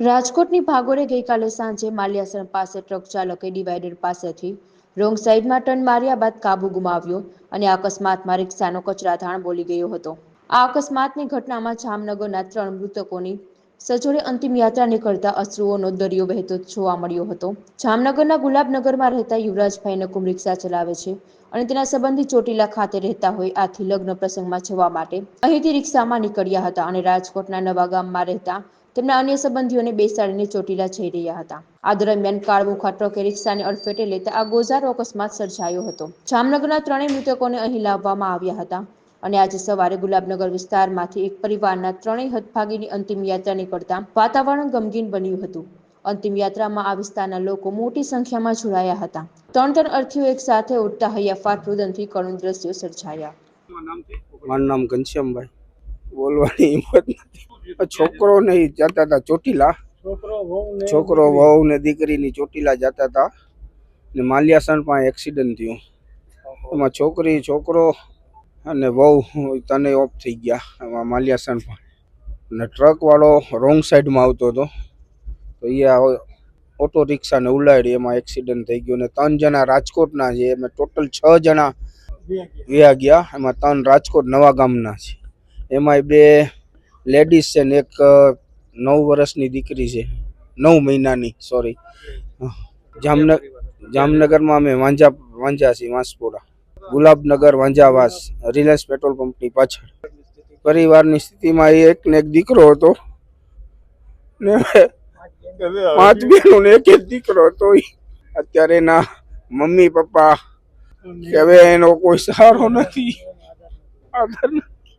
રાજકોટની ભાગોળે ગઈકાલે સાંજે માલ્યાસણ પાસે ટ્રક ચાલકે ડિવાઈડર પાસેથી રોંગ સાઈડમાં ટર્ન માર્યા બાદ કાબુ ગુમાવ્યો અને અકસ્માતમાં રિક્ષાનો કચરાધાણ બોલી ગયો હતો. આ અકસ્માતની ઘટનામાં જામનગરના ત્રણ મૃતકોની સજોડે અંતિમ યાત્રા નીકળતા અશ્રુઓનો દરિયો વહેતો જોવા મળ્યો હતો. જામનગરના ગુલાબનગરમાં રહેતા યુવરાજભાઈ નકુમ રિક્ષા ચલાવે છે અને તેના સંબંધી ચોટીલા ખાતે રહેતા હોય આથી લગ્ન પ્રસંગમાં જવા માટે અહીંથી રિક્ષામાં નીકળ્યા હતા અને રાજકોટના નવા ગામમાં રહેતા તેમના અન્ય સંબંધીઓને બેસાડીને ચોટીલા જઈ રહ્યા હતા. આ દરમિયાન કાળમુખા ટ્રકે રિક્ષાને અડફેટે લેતા આ ગોઝારો અકસ્માત સર્જાયો હતો. જામનગરના ત્રણેય મૃતકોને અહીં લાવવામાં આવ્યા હતા અને આજે સવારે ગુલાબનગર વિસ્તારમાંથી એક પરિવારના ત્રણેય હદભાગીની અંતિમ યાત્રા નીકળતા વાતાવરણ ગમગીન બન્યું હતું. અંતિમ યાત્રામાં આ વિસ્તારના લોકો મોટી સંખ્યામાં જોડાયા હતા. ત્રણ ત્રણ અર્થીઓ એક સાથે ઉઠતા હૈયાફાટ રુદનથી કરુણ દ્રશ્યો સર્જાયા. મારું નામ ઘનશ્યામભાઈ. બોલવાની હિંમત નથી. છોકરો ને જતા હતા ચોટીલા. છોકરો વહુ ને દીકરીની ચોટીલા જતા હતા ને માલિયાસણ પણ એક્સિડન્ટ થયું. એમાં છોકરી, છોકરો અને વહુ તને ઓફ થઈ ગયા. એમાં માલિયાસણ પણ. અને ટ્રક વાળો રોંગ સાઈડમાં આવતો હતો. તો એ ઓટો રિક્ષાને ઉલાડી એમાં એક્સિડન્ટ થઈ ગયો. ને ત્રણ જણા રાજકોટના છે. એમાં ટોટલ છ જણા વ્યા ગયા. એમાં ત્રણ રાજકોટ નવા ગામના છે. એમાંય બે લેડીઝ છે ને એક નવ વર્ષની દીકરી છે. નવ મહિનાની સોરી જામનગર, જામનગરમાં અમે વાંજા વાંજા છીએ વાંસપોડા ગુલાબનગર, વાંજાવાસ, રિલાયન્સ પેટ્રોલ પંપની પાછળ. પરિવારની સ્થિતિમાં એ એક ને એક દીકરો હતો. ને પાંચ બહેનો ને એક એક દીકરો હતો અત્યારે એના મમ્મી, પપ્પા હવે એનો કોઈ સહારો નથી. આદર.